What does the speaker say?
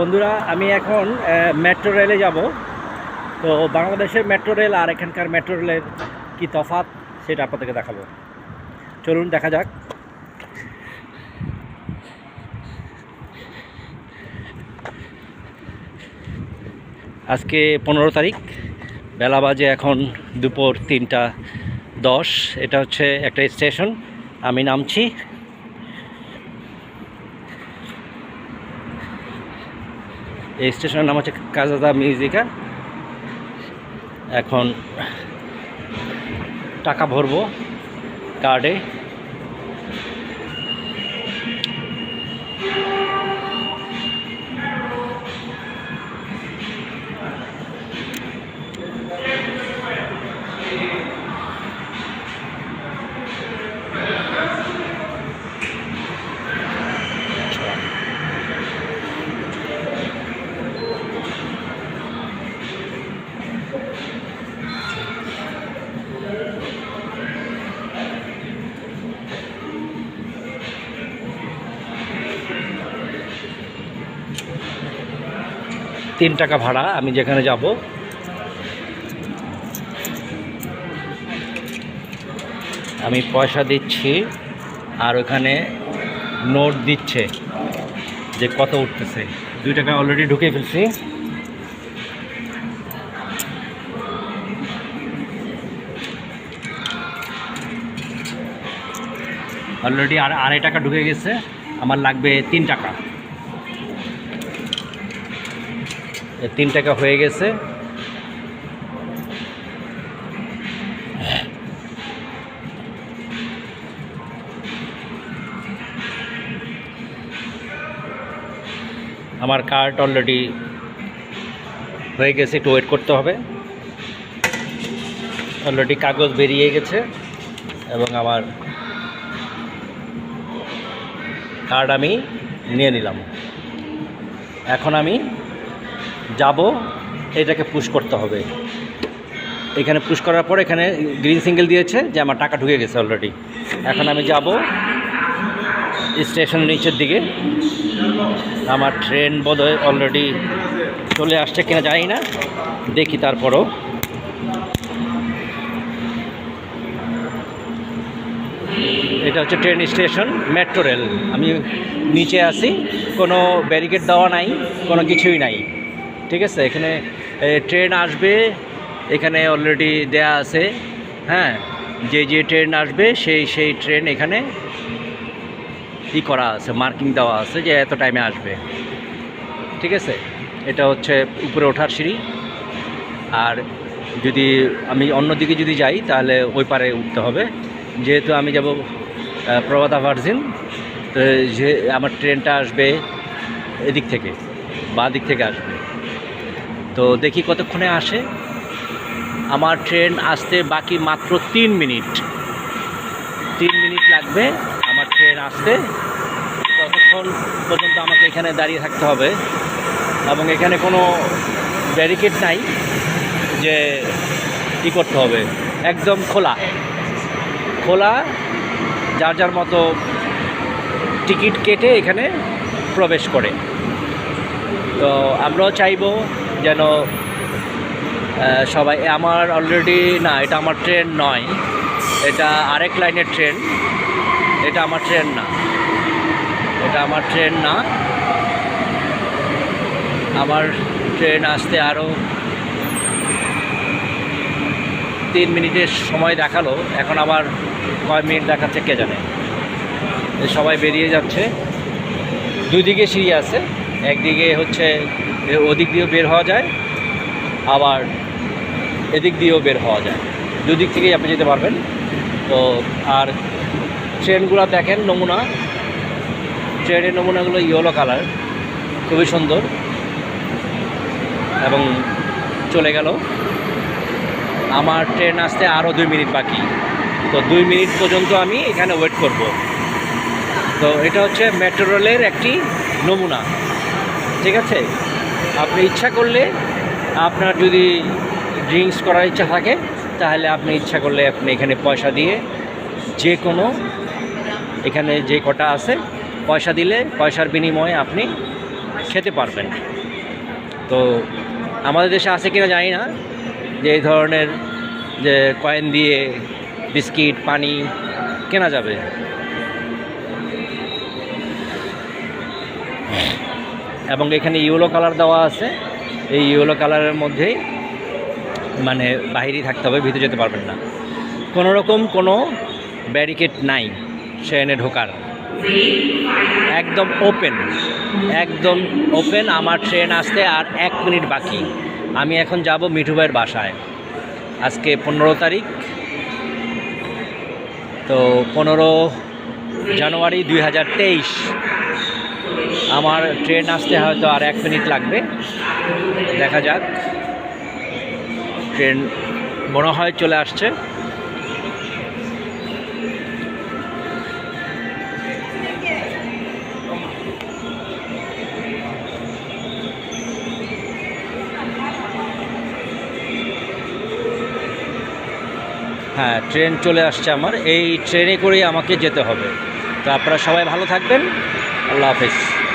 বন্ধুরা, আমি এখন মেট্রো রেলে যাব। তো বাংলাদেশের মেট্রো রেল আর এখানকার মেট্রো রেলের কী তফাৎ, সেটা আপনাদেরকে দেখাবো। চলুন, দেখা যাক। আজকে পনেরো তারিখ, বেলা বাজে এখন দুপুর তিনটা দশ। এটা হচ্ছে একটা স্টেশন আমি নামছি। এই স্টেশনের নাম হচ্ছে কাজাদা মিউজিকা। এখন টাকা ভরবো কার্ডে তিন টাকা ভাড়া, আমি যেখানে যাব। আমি পয়সা দিচ্ছি, আর ওখানে নোট দিচ্ছে যে কত উঠতেছে। দুই টাকা অলরেডি ঢুকে ফেলছি। অলরেডি আর আড়াই টাকা ঢুকে গেছে। আমার লাগবে তিন টাকা। তিন টাকা হয়ে গেছে। আমার কার্ড অলরেডি হয়ে গেছে, একটু ওয়েট করতে হবে। অলরেডি কাগজ বেরিয়ে গেছে এবং আমার কার্ড আমি নিয়ে নিলাম। এখন আমি যাব, এটাকে পুশ করতে হবে। এখানে পুশ করার পর এখানে গ্রিন সিঙ্গেল দিয়েছে যে আমার টাকা ঢুকে গেছে অলরেডি এখন আমি যাব স্টেশন নিচের দিকে। আমার ট্রেন বোধহয় অলরেডি চলে আসছে কিনা জানি না। দেখি তারপরও। এটা হচ্ছে ট্রেন স্টেশন মেট্রো রেল আমি নিচে আসি কোনো ব্যারিকেড দেওয়া নাই, কোনো কিছুই নাই। ঠিক আছে, এখানে ট্রেন আসবে, এখানে অলরেডি দেয়া আছে হ্যাঁ? যে যে ট্রেন আসবে, সেই সেই ট্রেন এখানে ই করা আছে মার্কিং দেওয়া আছে যে এত টাইমে আসবে। ঠিক আছে? এটা হচ্ছে উপরে ওঠার সিঁড়ি। আর যদি আমি অন্যদিকে যদি যাই, তাহলে ওই পারে উঠতে হবে। যেহেতু আমি যাব প্রভাতা ভার্জিন তো যে, আমার ট্রেনটা আসবে এদিক থেকে, বা দিক থেকে আসবে। তো দেখি কতক্ষণে আসে। আমার ট্রেন আসতে বাকি মাত্র তিন মিনিট। তিন মিনিট লাগবে আমার ট্রেন আসতে। ততক্ষণ পর্যন্ত আমাকে এখানে দাঁড়িয়ে থাকতে হবে। এবং এখানে কোনো ব্যারিকেড নাই যে কী করতে হবে। একদম খোলা। খোলা, যার যার মতো টিকিট কেটে এখানে প্রবেশ করে। তো আমরাও চাইব যেন সবাই আমার অলরেডি না, এটা আমার ট্রেন নয়। এটা আরেক লাইনের ট্রেন এটা আমার ট্রেন না। এটা আমার ট্রেন না। আমার ট্রেন আসতে আরও তিন মিনিটের সময় দেখাল। এখন আবার কয় মিনিট দেখাচ্ছে কে জানে। সবাই বেরিয়ে যাচ্ছে। দুই দিকে সিঁড়ি আছে। একদিকে হচ্ছে ওদিক দিয়েও বের হওয়া যায়, আবার এদিক দিয়েও বের হওয়া যায়। দুদিক থেকেই আপনি যেতে পারবেন। তো, আর ট্রেনগুলো দেখেন নমুনা। ট্রেনের নমুনাগুলো ইয়েলো কালার, খুবই সুন্দর। এবং চলে গেল। আমার ট্রেন আসতে আরও দুই মিনিট বাকি। তো দুই মিনিট পর্যন্ত আমি এখানে ওয়েট করব। তো এটা হচ্ছে মেট্রো রেলের একটি নমুনা। ঠিক আছে? আপনি ইচ্ছা করলে আপনার যদি ড্রিঙ্কস করার ইচ্ছা থাকে, তাহলে আপনি ইচ্ছা করলে আপনি এখানে পয়সা দিয়ে যে কোনো এখানে যে কটা আছে, পয়সা দিলে পয়সার বিনিময়ে আপনি খেতে পারবেন। তো আমাদের দেশে আছে কিনা জানি না, যে এই ধরনের যে কয়েন দিয়ে বিস্কিট, পানি কেনা যাবে? এবং এখানে ইয়েলো কালার দেওয়া আছে। এই ইয়েলো কালারের মধ্যেই মানে বাইরেই থাকতে হবে, ভিতরে যেতে পারবেন না। কোনো রকম কোনো ব্যারিকেড নাই ট্রেনে ঢোকার। একদম ওপেন একদম ওপেন আমার ট্রেন আসতে আর এক মিনিট বাকি। আমি এখন যাব মিঠু ভাইয়ের বাসায়। আজকে পনেরো তারিখ, তো পনেরো জানুয়ারি দুই হাজার তেইশ। আমার ট্রেন আসতে হয়তো আর এক মিনিট লাগবে। দেখা যাক। ট্রেন মনে হয় চলে আসছে। হ্যাঁ ট্রেন চলে আসছে আমার। এই ট্রেনে করেই আমাকে যেতে হবে। তো আপনারা সবাই ভালো থাকবেন। আল্লাহ হাফেজ।